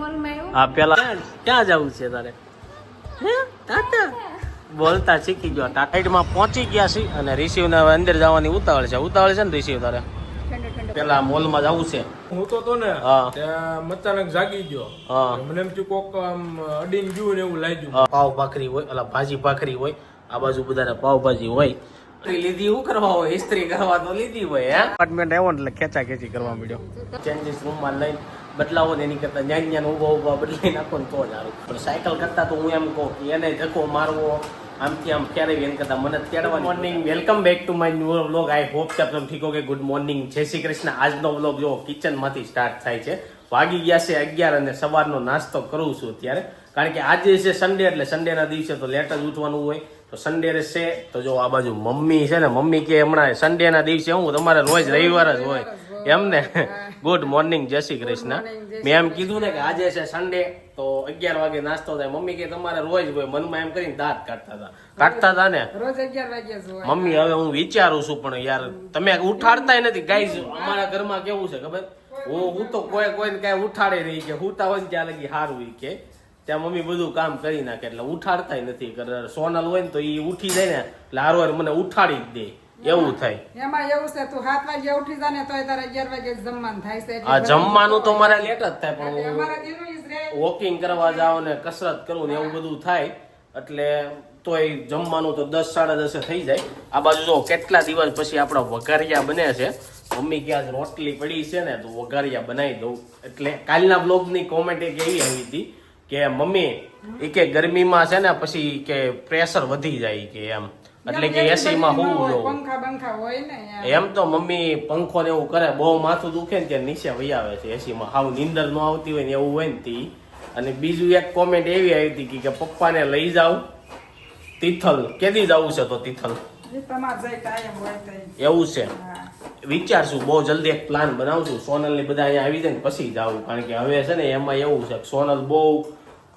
મોલમાં આ પેલા ક્યાં જવું છે તારે? હે? તાતા? બોલતા શીખી ગયો. ટાટાઈટમાં પહોંચી ગયા છે અને રિસીવ ને હવે અંદર જવાની ઉતાવળ છે. ઉતાવળ છે ને રિસીવ તારે? ઠંડો ઠંડો. પેલા મોલમાં જવું છે. હું તો તો ને હા. ત્યાં અચાનક જાગી ગયો. હા. મને એમ થયું કોક આમ અડીન ગયું ને એવું લાગ્યું. પાવ ભાખરી હોય ઓલા ભાજી ભાખરી હોય આ બાજુ બધાને પાવભાજી હોય. લીધી શું કરવા હોય? ઇસ્ત્રી કરવા તો લીધી હોય હે? અપાર્ટમેન્ટ આવ્યો ને એટલે ખેંચા ખેંચી કરવા મળ્યો ચેન્જીસ રૂમમાં લઈને બદલાવો ને એની કરતા જ્ઞાન જ્ઞાન ઊભા ઊભા બદલાઈ નાખો ને તો જ સારું. પણ સાયકલ કરતાં તો હું એમ કહું કે એને ધક્કો મારવો આમથી આમ ક્યારેય એમ કરતા મને તેડવા morning welcome back to my new vlog I hope કે તમે ઠીક કે ગુડ મોર્નિંગ જય શ્રી કૃષ્ણ. આજનો વ્લોગ જો કિચનમાંથી સ્ટાર્ટ થાય છે વાગી ગયા છે અગિયાર અને સવારનો નાસ્તો કરું છું અત્યારે. કારણ કે આજે છે સન્ડે એટલે સન્ડેના દિવસે તો લેટ જ ઉઠવાનું હોય. તો સન્ડે છે તો જો આ બાજુ મમ્મી છે ને મમ્મી કે હમણાં સન્ડેના દિવસે હું તમારે રોજ રવિવાર જ હોય. એમ ને ગુડ મોર્નિંગ જય શ્રી કૃષ્ણ. મેં એમ કીધું ને કે આજે છે સન્ડે તો અગિયાર વાગે નાસ્તો થાય. મમ્મી કે તમારે રોજ હોય. મનમાં એમ કરીને દાંત કાઢતા હતા. કાઢતા હતા ને? રોજ અગિયાર વાગે મમ્મી હવે હું વિચારું છું પણ યાર તમે ઉઠાડતાય નથી. ગાઈઝ અમારા ઘરમાં કેવું છે ખબર? હું હું તો કોઈ કોઈને કાંઈ ઉઠાડે નહીં કે હુતા હોય ને ત્યાં લગી હારું કે. ત્યાં મમ્મી બધું કામ કરી નાખે એટલે ઉઠાડતાય નથી. સોનલ હોય ને તો એ ઉઠી જાય ને એટલે હારો મને ઉઠાડી જ દે. એવું થાય. એમાં એવું છે તું સાત વાગે ઉઠી જા ને તોય તારે અગિયાર વાગે જમવાનું થાય છે આ જમવાનું તો મારે લેટ જ થાય પણ વોકિંગ કરવા જાવ ને કસરત કરું ને એવું બધું થાય એટલે તોય જમવાનું તો દસ સાડા દસે થઈ જાય. આ બાજુ જો કેટલા દિવસ પછી આપણા વઘારિયા બને છે. મમ્મી ક્યાં રોટલી પડી છે ને તો વઘારિયા બનાવી દઉં. એટલે કાલના બ્લોગની કોમેન્ટ એક એવી આવી હતી કે મમ્મી એ કે ગરમીમાં છે ને પછી કે પ્રેશર વધી જાય કે એમ. એટલે કે એસી માં હોવું જોવું. પંખા બંખા હોય ને એમ તો મમ્મી પંખો ને એવું કરે બહુ માથું દુખે ને ત્યાં નીચે વહી આવે છે એસી માં. હાવ નીંદર ન આવતી હોય ને એવું હોય ને તી. અને બીજું એક કોમેન્ટ એવી આવી હતી કે પપ્પાને લઈ જાવ તિથલ. કેદી જવું છે તો તિથલ. એવું છે. વિચારશું બહુ જલ્દી એક પ્લાન બનાવશું. સોનલ ને બધા અહીંયા આવી જાય ને પછી જાવું કારણ કે હવે છે ને એમાં એવું છે કે સોનલ બહુ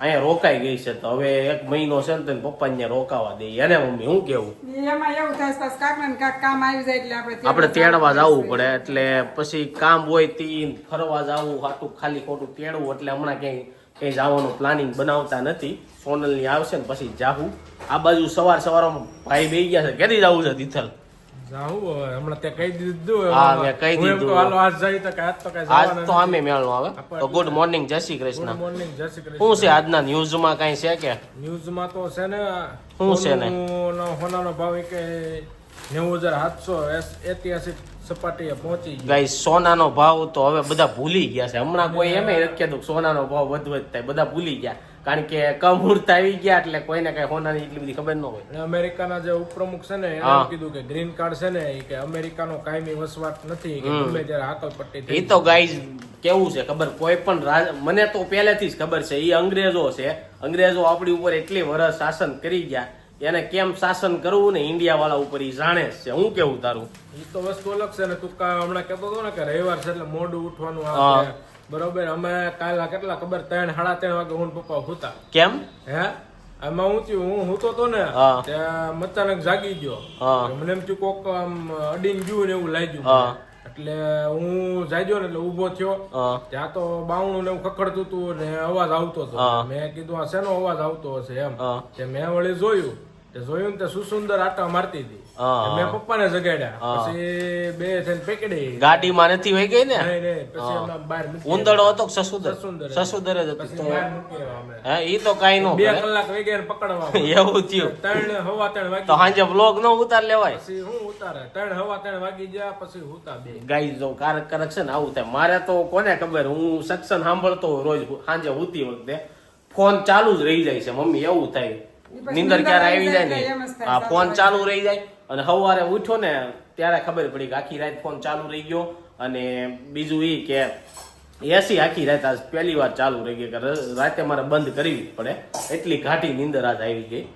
અહીંયા રોકાઈ ગઈ છે તો હવે એક મહિનો છે ને તો પપ્પાને રોકાવા દઈએ. એને મમ્મી હું કેવું? એમાં એવું થાય ને કાંક કામ આવી જાય એટલે આપણે આપણે તેડવા જવું પડે એટલે પછી કામ હોય તી ફરવા જવું હાટું ખાલી ખોટું તેડવું એટલે હમણાં ક્યાંય ક્યાંય જવાનું પ્લાનિંગ બનાવતા નથી. સોનલની આવશે ને પછી જાહું. આ બાજુ સવાર સવારમાં ભાઈ બે ગયા છે. કેદી જવું છે તિથલ? ગુડ મોર્નિંગ જય શ્રી ગુડ કૃષ્ણ. શું છે આજના ન્યૂઝમાં કઈ છે કે? ન્યૂઝમાં તો છે ને શું છે ને? હોનાનો ભાવ એક કે નેવું હજાર સાતસો ઐતિહાસિક સપાટીએ પહોંચી ગાઈ સોનાનો ભાવ તો હવે બધા ભૂલી ગયા છે. હમણાં કોઈ એમ રખ્યા કીધું સોનાનો ભાવ વધ વધ થાય. બધા ભૂલી ગયા. કારણ કે કમૂર્ત આવી ગયા એટલે કોઈને કઈ સોનાની એટલી બધી ખબર ન હોય. અમેરિકાના જે ઉપપ્રમુખ છે ને એને એમ કીધું કે ગ્રીન કાર્ડ છે ને કે અમેરિકાનો કાયમી વસવાટ નથી કે. ગમે ત્યારે હાકલ પટ્ટી એ તો ગાઈઝ કેવું છે ખબર? કોઈ પણ મને તો પહેલેથી જ ખબર છે એ અંગ્રેજો છે. અંગ્રેજો આપણી ઉપર એટલી વર્ષ શાસન કરી ગયા. એને કેમ શાસન કરવું ને ઇન્ડિયા વાળા ઉપર એ જાણે છે? હું કેવું તારું? એ તો વસ્તુ અલગ છે ને તું હમણાં કેતો હતો ને કે રવિવાર છે એટલે મોડું ઉઠવાનું બરોબર? અમે કાલે કેટલા? ખબર? ત્રણ સાડા ત્રણ વાગે હું પપ્પા હોતા. કેમ? હે? આમાં હું થયું? હું હું તો ને. ત્યાં અચાનક જાગી ગયો. મને એમ થયું કોક આમ અડીન ગયું ને એવું લાગ્યું એટલે હું જાગ્યો ને એટલે ઊભો થયો. ત્યાં તો બાવણું ને એવું ખખડતું હતું ને અવાજ આવતો હતો. મેં કીધું આ શેનો અવાજ આવતો હશે? એમ. મેં વળી જોયું. જોયું ને સુસુંદર આટા મારતી હતી. મેં પપ્પાને જગાડ્યા. પછી બે થઈને પકડી. ગાડીમાં નથી વહી ગઈ ને? પછી બહાર હતો કે સસુદર? સસુંદર. જ. હતું. તો. હે ઈ તો કાઈ નો બે કલાક વહી ગયા પકડવા એવું થયું. ત્રણ હવા ત્રણ વાગી તો સાંજે બ્લોગ નો ઉતાર લેવાય? પછી હું ઉતારે? ત્રણ હવા ત્રણ વાગી ગયા પછી હુતા બે. ગાઈ જો કારક કરક છે ને આવું થાય. મારે તો કોને ખબર હું સક્ષન સાંભળતો રોજ સાંજે ઉતી વખતે. ફોન ચાલુ જ રહી જાય છે મમ્મી એવું થાય. નીંદર ક્યારે આવી જાય ને? આ ફોન ચાલુ રહી જાય. અને સવારે ઉઠો ને ત્યારે ખબર પડી કે આખી રાત ફોન ચાલુ રહી ગયો. અને બીજું એ કે એસી આખી રાત આજ પહેલી વાર ચાલુ રહી ગઈ કે રાતે મારે બંધ કરવી જ પડે. એટલી ઘાટી નીંદર આજ આવી ગઈ.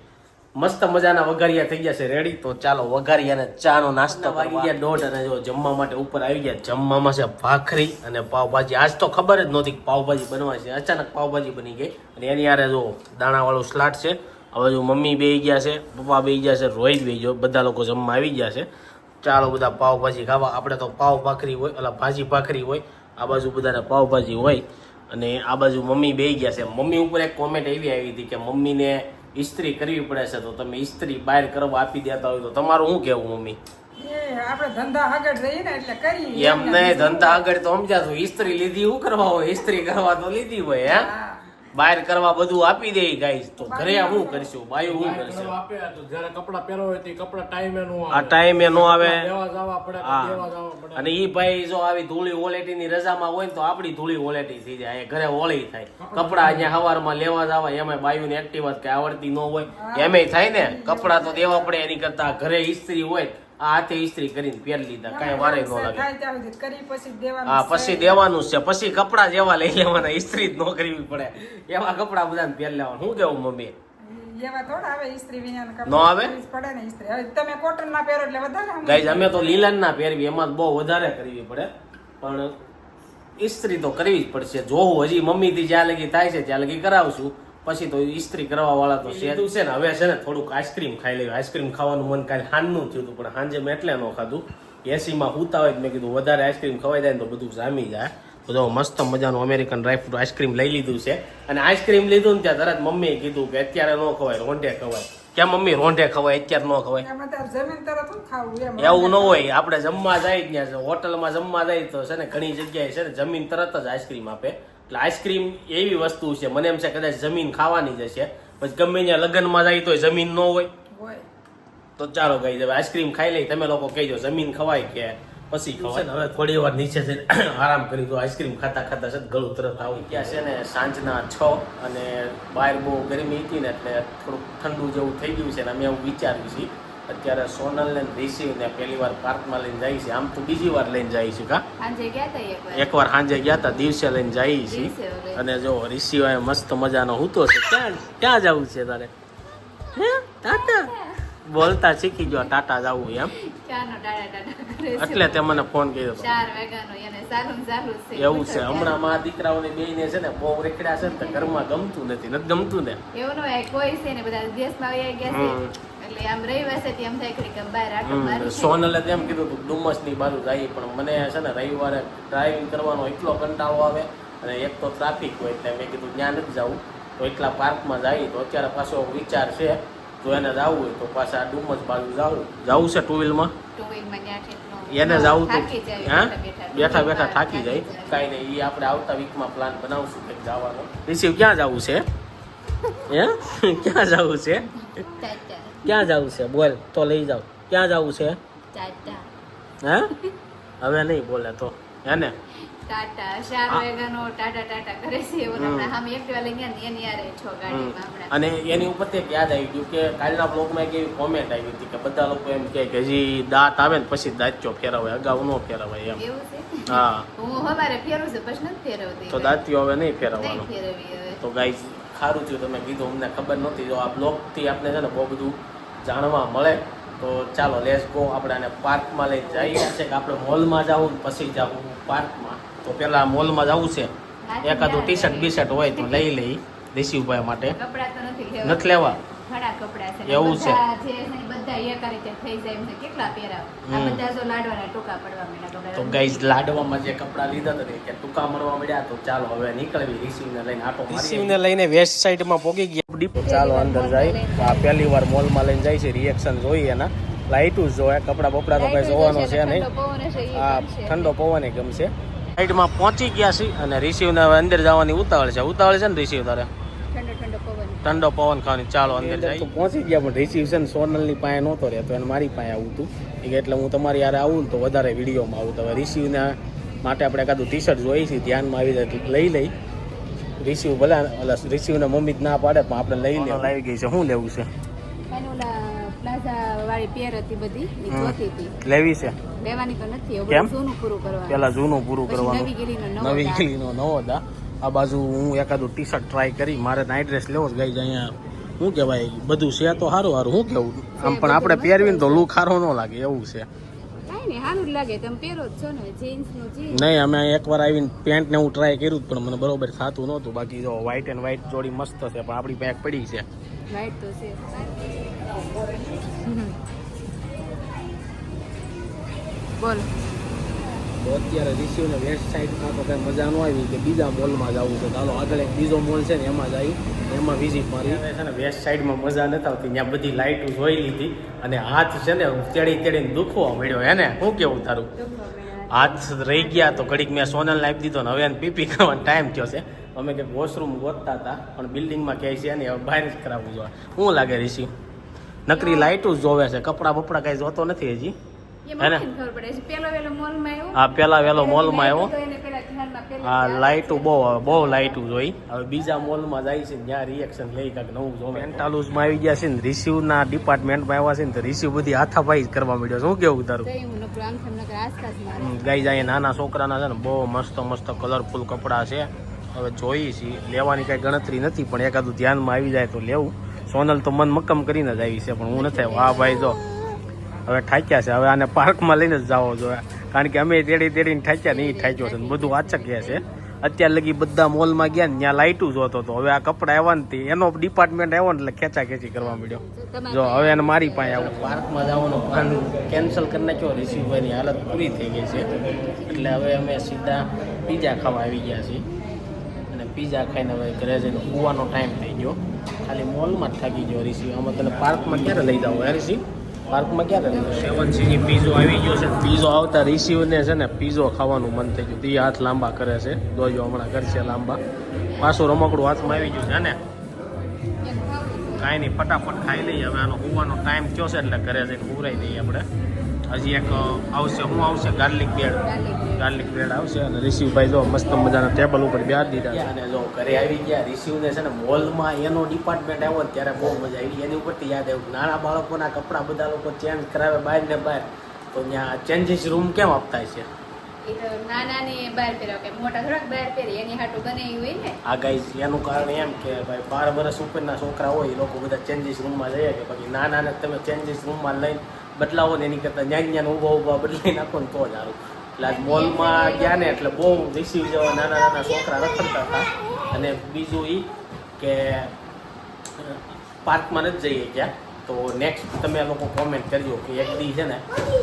મસ્ત મજાના વઘારિયા થઈ ગયા છે રેડી તો ચાલો વઘારિયા ને ચા નો નાસ્તો વાગી ગયા દોઢ અને જો જમવા માટે ઉપર આવી ગયા. જમવામાં છે ભાખરી અને પાવભાજી. આજ તો ખબર જ નહોતી કે પાવભાજી બનવા છે. અચાનક પાવભાજી બની ગઈ. અને એની યારે જો દાણાવાળું સ્લાટ છે. હવે જો મમ્મી બે ગયા છે પપ્પા બે ગયા છે રોહિત બે ગયો બધા લોકો જમવા આવી ગયા છે. ચાલો બધા પાવભાજી ખાવા. આપણે તો પાવ ભાખરી હોય એટલે ભાજી ભાખરી હોય આ બાજુ બધાને પાવભાજી હોય. અને આ બાજુ મમ્મી બે ગયા છે. મમ્મી ઉપર એક કોમેન્ટ એવી આવી હતી કે મમ્મીને ઇસ્ત્રી કરવી પડે છે તો તમે ઇસ્ત્રી બહાર કરવા આપી દેતા હોય તો તમારું શું કહેવું મમ્મી? આપણે ધંધા આગળ જઈએ ને એટલે કરીએ. એમ નહીં ધંધા આગળ તો સમજ્યા તું ઇસ્ત્રી લીધી શું કરવા હોય? ઇસ્ત્રી કરવા તો લીધી હોય હા. બહાર કરવા બધું આપી દે ગાઈસ. તો ઘરે હું કરશું? બાયું હું કરશે? આપે તો જ્યારે કપડા પહેરો હોય તો કપડા ટાઈમે નો આ ટાઈમે નો આવે. દેવા જવા પડે દેવા જવા પડે. અને ઈ ભાઈ જો આવી ધૂળી ઓલેટીની રજામાં હોય ને તો આપણી ધૂળી ઓલેટી થઈ જાય. ઘરે ઓળી થાય. કપડા અહીંયા હવારમાં લેવા જવા એમાં બાયુને એક્ટિવા કે આવડતી ન હોય. એમેય થાય ને. કપડા તો દેવા પડે એની કરતા. ઘરે ઇસ્ત્રી હોય હાથે ઇસ્ત્રી કરીને પહેરી લીધા કાંઈ વારે ન લાગે. હા પછી દેવાનું છે પછી કપડા જેવા લઈ લેવાના ઇસ્ત્રી જ ન કરવી પડે. એવા કપડા બધાને પહેરી લેવાનું. શું કેવું મમ્મી? અમે તો લીલન ના પહેરવી એમાં બહુ વધારે કરવી પડે. પણ ઇસ્ત્રી તો કરવી જ પડશે. જોવું હજી મમ્મી થી જ્યાં લગી થાય છે ત્યાં લગી કરાવશું. પછી તો ઇસ્ત્રી કરવા વાળા તો છે છે ને. હવે છે ને થોડુંક આઈસ્ક્રીમ ખાઈ લેવું. આઈસ્ક્રીમ ખાવાનું મન કાલે હાનનું થયું હતું પણ સાંજે મેં એટલે ન ખાધું. એસીમાં હુતા હોય મેં કીધું વધારે આઈસ્ક્રીમ ખવાઈ જાય ને તો બધું જામી જાય. તો જો મસ્ત મજાનું અમેરિકન ડ્રાયફ્રૂટ આઈસ્ક્રીમ લઈ લીધું છે. અને આઈસ્ક્રીમ લીધું ને ત્યાં તરત મમ્મીએ કીધું કે અત્યારે ન ખવાય રોંઢે ખવાય. કેમ મમ્મી? રોંઢે ખવાય અત્યારે ન ખવાય. એવું ન હોય. આપણે જમવા જાય જ ત્યાં હોટલમાં જમવા જાય તો છે ને ઘણી જગ્યાએ છે ને જમીન તરત જ આઈસ્ક્રીમ આપે. એટલે આઈસ્ક્રીમ એવી વસ્તુ છે. મને એમ છે કદાચ જમીન ખાવાની જ હશે. પછી ગમે ત્યાં લગ્નમાં જાય તો જમીન ન હોય. હોય. તો ચાલો ગઈ હવે આઈસ્ક્રીમ ખાઈ લઈ. તમે લોકો કહેજો જમીન ખવાય કે પછી ખવાય. હવે થોડી વાર નીચે જઈને આરામ કરી દો. આઈસ્ક્રીમ ખાતા ખાતા છે ગળું તરત આવું ગયા છે ને સાંજના છ અને બહાર બહુ ગરમી હતી ને એટલે થોડુંક ઠંડુ જેવું થઈ ગયું છે ને અમે એવું વિચાર્યું છે અત્યારે સોનલ ને રિસીવ ને પહેલી વાર પાર્કમાં લઈને જાય છે. આમ તો બીજી વાર લઈને જાય છે કા? એકવાર સાંજે ગયા હતા દિવસે લઈને જાય છે. અને જો રિસીવ મસ્ત મજાનો હૂતો છે. ક્યાં ક્યાં જવું છે તારે? હે? ટાટા બોલતા શીખી ગયો ટાટા જવું એમ. એટલે તે મને ફોન કર્યો એવું છે. હમણાં માં દીકરાઓને બેને છે ને બહુ રેખડ્યા છે ને તો ઘરમાં ગમતું નથી. નથી ગમતું ને? એવું કોઈ છે ને બધા દેશમાં ગયા હમ. છે એટલે આમ રવિવાર તેમ થાય કે બહાર આટો મારી સોનલે તેમ કીધું હતું ડુમસની બાજુ જાય પણ મને છે ને રવિવારે ડ્રાઇવિંગ કરવાનો એટલો કંટાળો આવે અને એક તો ટ્રાફિક હોય એટલે મેં કીધું ત્યાં નથી જવું. તો એટલા પાર્કમાં જઈએ તો અત્યારે પાછો વિચાર છે જો એને જવું હોય તો પાછા ડુમસ બાજુ જવું. જવું છે ટુ વ્હીલમાં ટુ વ્હીલમાં. એને જવું તો હા? બેઠા બેઠા થાકી જાય. કાંઈ નહીં એ આપણે આવતા વીકમાં પ્લાન બનાવશું કંઈક જવાનો. રિસીવ ક્યાં જવું છે? હે? ક્યાં જવું છે? ક્યાં જવું છે? બોલ તો લઈ જાવ ક્યાં જવું છે? હે? હવે નહીં બોલે તો. હે ને? અને એની ઉપર તે યાદ આવી ગયું કે કાલના બ્લોગમાં એક એવી કોમેન્ટ આવી હતી કે બધા લોકો એમ કે હજી દાંત આવે ને પછી દાંત્યો ફેરવાય અગાઉ ન ફેરવાય એમ. હા. હું હવારે ફેરવું છે પછી નથી ફેરવતી તો દાંતિયો હવે નહીં નહીં ફેરવવાનો તો ગાય ખારું થયું તમે કીધું અમને ખબર નહોતી. જો આ બ્લોગથી આપણે છે ને બહુ બધું જાણવા મળે. તો ચાલો લેસ ગો આપણે આને પાર્કમાં લઈ જઈએ છે કે આપણે મોલમાં જવું પછી જવું પાર્કમાં તો પેલા મોલમાં જવું છે. એકાદું ટી શર્ટ બી શર્ટ હોય તો લઈ લઈ રિસીવભાઈ માટે. નથી લેવા. ઘણા કપડાં છે. એવું છે. જે બધા એક રીતે થઈ જાય એમ કેટલા પહેરાવ આ બધા જો લાડવાના ટૂંકા પડવા માંડ્યા કપડાં તો ગાઈઝ લાડવામાં જે કપડાં લીધા હતા કે ટૂંકા મળવા મળ્યા તો ચાલો હવે નીકળવી. રિસીવને લઈને આટો રિસીવને લઈને વેસ્ટ સાઈડમાં પોગી ગયા. ડીપ ચાલો અંદર જાય. આ પહેલી વાર મોલમાં લઈને જાય છે રિએક્શન જોઈએ એના. લાઇટું જ કપડા કપડાં બપડા તો કઈ જોવાનો છે નહીં. ઠંડો પવન આ ગમશે. ઠંડો પવન ગમશે. સાઈડમાં પહોંચી ગયા છે અને રિસીવને હવે અંદર જવાની ઉતાવળ છે. ઉતાવળ છે ને રિસીવ તારે? ઠંડો ઠંડો પવન. ખાવાની. ચાલો અંદર જાય. પહોંચી ગયા પણ રિસીવ છે ને સોનલની પાસે નહોતો રહેતો એને મારી પાસે આવું હતું. એટલે હું તમારી યારે આવું ને તો વધારે વિડીયોમાં આવું. તો હવે રિસીવને માટે આપણે એકાદું ટી શર્ટ જોઈ છે ધ્યાનમાં આવી જાય લઈ લઈ. રિસીવ ભલે ઓલા રિસીવને મમ્મી જ ના પાડે પણ આપણે લઈ લે લાવી ગઈ છે. શું લેવું છે? એનું ઓલા પ્લાઝા વાળી પેર હતી બધી ઈ હમ. જોતી હતી. લેવી છે? લેવાની તો નથી કેમ? જૂનું પૂરું કરવાનું. પેલા જૂનું પૂરું કરવાનું. નવી ગીલીનો નવો દા. આ બાજુ હું એકાદું ટી શર્ટ ટ્રાય કરી. મારે નાઇટ ડ્રેસ લેવો જ ગઈ અહીંયા. શું કહેવાય? બધું છે તો સારું સારું. શું કેવું? આમ પણ આપણે પહેરવીને તો લુક સારો ન લાગે એવું છે. નહીં સારું લાગે તમે પહેરો જ છો ને જીન્સનું જીન્સ નહીં અમે એકવાર આવીને પેન્ટ ને હું ટ્રાય કર્યું જ પણ મને બરોબર થતું નહોતું. બાકી જો વ્હાઈટ એન્ડ વ્હાઈટ જોડી મસ્ત છે પણ આપણી પેક પડી છે. વ્હાઈટ તો છે. બોલ. તો અત્યારે રિસીવને વેસ્ટ સાઈડમાં તો કંઈ મજા ન આવી કે બીજા મોલમાં જવું છે. ચાલો આગળ એક બીજો મોલ છે ને એમાં જઈ એમાં વિઝિટ મારી. છે ને વેસ્ટ સાઈડમાં મજા નથી આવતી. ત્યાં બધી લાઇટો જોઈ લીધી અને હાથ છે ને તેડી તેડીને દુખવા મળ્યો હે ને? શું કેવું તારું? હાથ રહી ગયા તો ઘડીક મેં સોનલ આપી દીધો ને હવે એને પીપી કરવાનો ટાઈમ થયો છે. અમે કે વોશરૂમ ગોતતા હતા પણ બિલ્ડિંગમાં ક્યાંય છે ને હવે બહાર જ કરાવવું જોઈએ. શું લાગે રિસી નકરી લાઇટું જ જોવે છે. કપડાં બપડા કાંઈ જોતો નથી હજી? આ પેલા વેલો મોલમાં આવ્યો. તો એને પેલા ધ્યાનમાં પેલી આ વાર લાઇટો બહુ આવે બહુ લાઇટું જોઈ હવે બીજા મોલમાં જાય છે ત્યાં રિએક્શન લઈ કાંઈક નવું જોવે પેન્ટાલુસમાં આવી ગયા છે ને રિસીવના ડિપાર્ટમેન્ટમાં આવ્યા છે ને તો રિસીવ બધી હાથાભાઈ જ કરવા માંડ્યો શું કેવું તારું? હું ગાઈ જાય નાના છોકરાના છે ને બહુ મસ્ત મસ્ત કલરફુલ કપડાં છે. હવે જોઈ છીએ. લેવાની કાંઈ ગણતરી નથી પણ એકાદું ધ્યાનમાં આવી જાય તો લેવું. સોનલ તો મન મક્કમ કરીને જ આવી છે પણ હું નથી આવ્યો. હા ભાઈ જો. હવે ઠાક્યા છે. હવે આને પાર્કમાં લઈને જ જવો જોઈએ કારણ કે અમે તેડી તેડીને ઠાક્યા ને એ ઠાક્યો છે. બધું વાચક્યા છે અત્યાર લગી બધા મોલમાં ગયા ને, ત્યાં લાઇટું જોતો હતો હવે આ કપડા આવ્યા નથી એનો ડિપાર્ટમેન્ટ આવ્યો એટલે ખેંચા ખેંચી કરવા મળ્યો જો, હવે એને મારી પાસે આવું. પાર્કમાં જવાનો પ્લાન કેન્સલ કરી નાખ્યો. રિસીવભાઈની હાલત પૂરી થઈ ગઈ છે. એટલે હવે અમે સીધા પીઝા ખાવા આવી ગયા છીએ. અને પીઝા ખાઈને હવે ઘરે જઈને સુવાનો ટાઈમ થઈ ગયો. ખાલી મોલમાં જ થાકી ગયો રિસીવ આમાં તને પાર્કમાં ક્યારે લઈ જાવ હે રિસીવ પાર્કમાં ક્યારે સેવન સીની પીઝો આવી ગયો છે. પીઝો આવતા રિસીવને છે ને પીઝો ખાવાનું મન થઈ ગયું. તે હાથ લાંબા કરે છે. દોજો હમણાં કરશે લાંબા. પાછું રમકડું હાથમાં આવી ગયું છે ને? કાંઈ નહીં ફટાફટ ખાઈ લઈએ. હવે આનો હોવાનો ટાઈમ થયો છે એટલે ઘરે જઈને ઉભરાઈ દઈએ આપણે. હજી એક આવશે શું આવશે ગાર્લિક બ્રેડ ગાર્લિક બ્રેડ આવશે અને રિસીવભાઈ જો મસ્ત મજાના ટેબલ ઉપર બેહાડી દીધા અને જો ઘરે આવી ગયા રિસીવને છે ને મોલમાં એનો ડિપાર્ટમેન્ટ આવ્યો ને ત્યારે બહુ મજા આવી. એની ઉપરથી યાદ આવ્યું નાના બાળકોના કપડાં બધા લોકો ચેન્જ કરાવે બહાર ને બહાર. તો ત્યાં ચેન્જીસ રૂમ કેમ આપતા છે? એ તો નાના ને બહાર પહેરાવ કે મોટા થોડાક બહાર પહેરી એની હાટું બનાવી હોય ને. આ ગાઈઝ એનું કારણ એમ કે ભાઈ બાર વર્ષ ઉપરના છોકરા હોય એ લોકો બધા ચેન્જીસ રૂમમાં જઈએ કે પછી નાના તમે ચેન્જીસ રૂમમાં લઈને બદલાવો ને એની કરતાં જ્ઞાન જ્ઞાન ઊભા ઊભા બદલાઈ નાખો ને તો જ સારું. એટલે આજ મોલમાં ગયા ને એટલે બહુ રિસીવ જેવા નાના નાના છોકરા રખડતા હતા. અને બીજું એ કે પાર્કમાં નથી જઈએ ગયા તો નેક્સ્ટ તમે લોકો કોમેન્ટ કરજો કે એક દી છે ને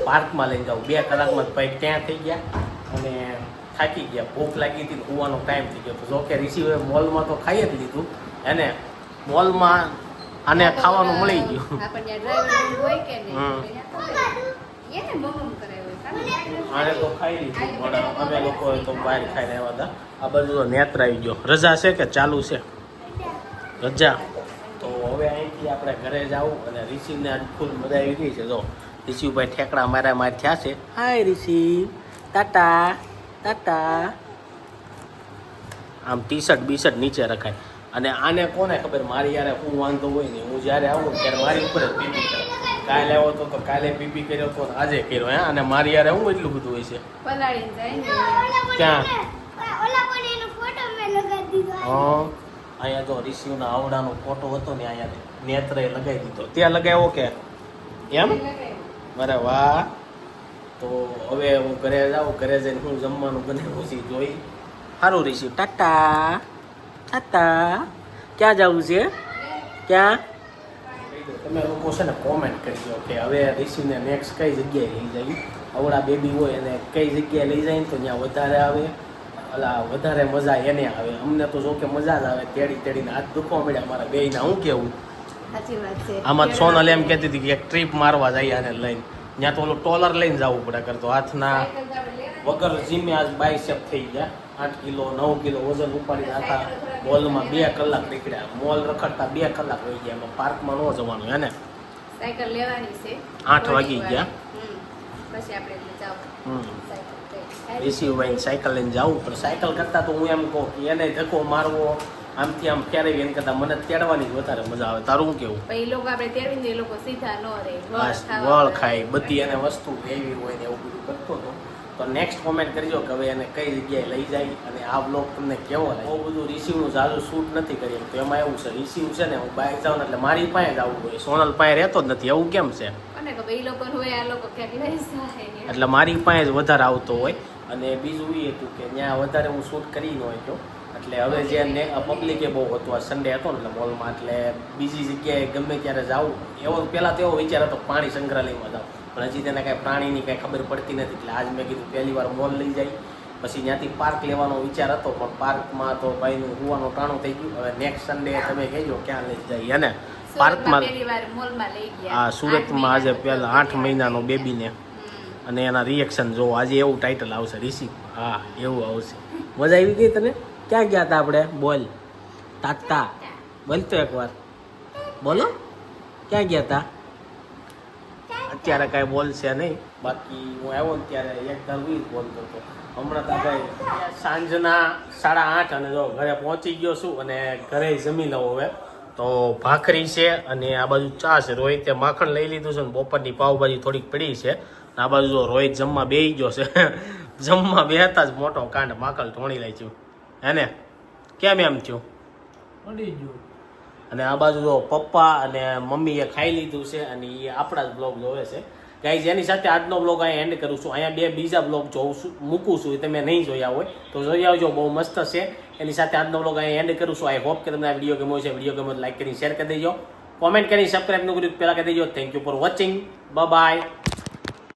પાર્કમાં લઈને જાઓ બે કલાકમાં ભાઈ ત્યાં થઈ ગયા અને થાકી ગયા. ભૂખ લાગી હતી હોવાનો ટાઈમ થઈ ગયો. તો જો કે રિસીવે મોલમાં તો ખાઈ જ લીધું. એને મોલમાં આને ખાવાનું મળી ગયું. આપણને ડ્રાઈવર હોય કે નહીં હમ. તો ખાઈ લીધું પણ અમે લોકો તો બહાર ખાઈને આવ્યા હતા. આ બધું તો નેત્ર આવી ગયો. રજા છે કે ચાલુ છે? રજા. તો હવે અહીંથી આપણે ઘરે જવું અને રિસીવને આજ ફૂલ મજા આવી ગઈ છે. જો ઋષિભાઈ ઠેકડા મારા માર થયા છે. હાય ઋષિ ટાટા. ટાટા. આમ ટી શર્ટ બી શર્ટ નીચે રખાય. અને આને કોને ખબર? મારી યારે હું વાંધો હોય નહીં. હું જ્યારે આવું ત્યારે મારી ઉપર જ પીપી કરે. કાલે આવ્યો હતો તો કાલે પીપી કર્યો હતો આજે કર્યો હે? અને મારી યારે હું એટલું બધું હોય છે? પલાળીને જાય ને. ક્યાં? ઓલા પણ એનો ફોટો મેં લગાવી દીધો. હા. અહીંયા જો રિસીવના આવડાનો ફોટો હતો ને અહીંયા નેત્રે લગાવી દીધો. ત્યાં લગાવ્યો કે? એમ? મારે વાહ. તો હવે હું ઘરે જાઉં ઘરે જઈને હું જમવાનું બને પછી જોઈ. સારું રિસીવ ટાટા. ટાટા ક્યાં જવું છે? ક્યાં? તમે લોકો છે ને કોમેન્ટ કરજો કે હવે ઋષિને નેક્સ્ટ કઈ જગ્યાએ લઈ જાય અવળા બેબી હોય એને કઈ જગ્યાએ લઈ જાય ને તો ત્યાં વધારે આવે. અલા વધારે મજા એને આવે. અમને તો જો કે મજા જ આવે. તેડી તેડીને હાથ દુખવા મળ્યા મારા બેયના. હું કેવું? સાચી વાત છે. આમાં સોનલ એમ કહેતી હતી કે એક ટ્રીપ મારવા જઈએ આને લઈને. ત્યાં તો ઓલું ટોલર લઈને જવું પડે કરતો હાથના વગર જીમે આજ બાયસેપ થઈ ગયા. આઠ કિલો નવ કિલો વજન ઉપાડીને આખા મોલમાં બે કલાક નીકળ્યા. મોલ રખડતા બે કલાક રહી ગયા. એમાં પાર્કમાં ન જવાનું એને. સાયકલ લેવાની છે. આઠ વાગી ગયા. પછી આપણે જાવ સાયકલ કઈ. સાયકલ લઈને જવું પણ સાયકલ કરતાં તો હું એમ કહું કે એને ધક્કો મારવો આમથી આમ ફેરવી એને કરતાં મને તેડવાની જ વધારે મજા આવે. તારું શું કેવું? એ લોકો આપણે તેડીને એ લોકો સીધા ન રહે. વળ ખાય. બધી એને વસ્તુ લેવી હોય ને એવું બધું કરતો હતો તો નેક્સ્ટ કોમેન્ટ કરજો કે હવે એને કઈ જગ્યાએ લઈ જાય અને આ બ્લોગ તમને કેવો લાગે બહુ બધું રિસીવનું ઝાઝું શૂટ નથી કરી તો એમાં એવું છે રિસીવ છે ને હું બાઇક જાઉં ને એટલે મારી પાસે જ આવવું હોય. સોનલ પાસે રહેતો જ નથી. એવું કેમ છે. એટલે મારી પાસે જ વધારે આવતો હોય. અને બીજું એ હતું કે ત્યાં વધારે હું શૂટ કરી ન હોય તો એટલે હવે જે ને પબ્લિકે બહુ હતું. આ સન્ડે હતો ને એટલે મોલમાં એટલે બીજી જગ્યાએ ગમે ત્યારે જાવું એવો પહેલાં તો એવો વિચાર હતો પાણી સંગ્રહાલયમાં જાઉં. પણ હજી તેને કાંઈ પ્રાણીની કાંઈ ખબર પડતી નથી. એટલે આજ મેં કીધું પહેલી વાર મોલ લઈ જાય. પછી ત્યાંથી પાર્ક લેવાનો વિચાર હતો પણ પાર્કમાં તો ભાઈનું હોવાનું ટાણું થઈ ગયું. હવે નેક્સ્ટ સન્ડે તમે કહેજો ક્યાં લઈ જાય અને પાર્કમાં આ સુરતમાં આજે પહેલાં આઠ મહિનાનો બેબીને. અને એના રિએક્શન જો આજે એવું ટાઇટલ આવશે રિસી હા એવું આવશે. મજા આવી ગઈ તને? ક્યાં ગયા હતા આપણે? બોલ. તાતા બોલ તો એકવાર. બોલો. ક્યાં ગયા હતા અત્યારે કાંઈ બોલશે નહીં. બાકી હું આવ્યો ને ત્યારે એક ધરવી બોલતો હતો. હમણાં તો ભાઈ સાંજના સાડા આઠ અને જો ઘરે પહોંચી ગયો છું અને ઘરે જમી લઉં હવે. તો ભાખરી છે અને આ બાજુ ચા છે. રોહિતે માખણ લઈ લીધું છે ને બપોરની પાવભાજી થોડીક પડી છે. અને આ બાજુ જો રોહિત જમવા બેહી ગયો છે. જમવા બેહતા જ મોટો કાંડ માખણ ઢોણી લઈ છું હે ને? કેમ એમ થયું? પડી ગયું. અને આ બાજુ જો પપ્પા અને મમ્મીએ ખાઈ લીધું છે અને એ આપણા જ બ્લોગ જોવે છે. ગાઈઝ એની સાથે આજનો બ્લોગ અહીંયા એન્ડ કરું છું. અહીંયા બે બીજા બ્લોગ જોઉં છું, મૂકું છું, એ તમે નહીં જોયા હોય, તો જોઈ આવજો, બહુ મસ્ત છે. એની સાથે આજનો બ્લોગ અહીંયા એન્ડ કરું છું. આઈ હોપ કે તમને આ વીડિયો ગમ્યો છે વીડિયો ગમ્યો લાઈક કરી શેર કરી દેજો. કોમેન્ટ કરીને સબસ્ક્રાઈબનું કર્યું પહેલાં કરી દેજો. Thank you for watching bye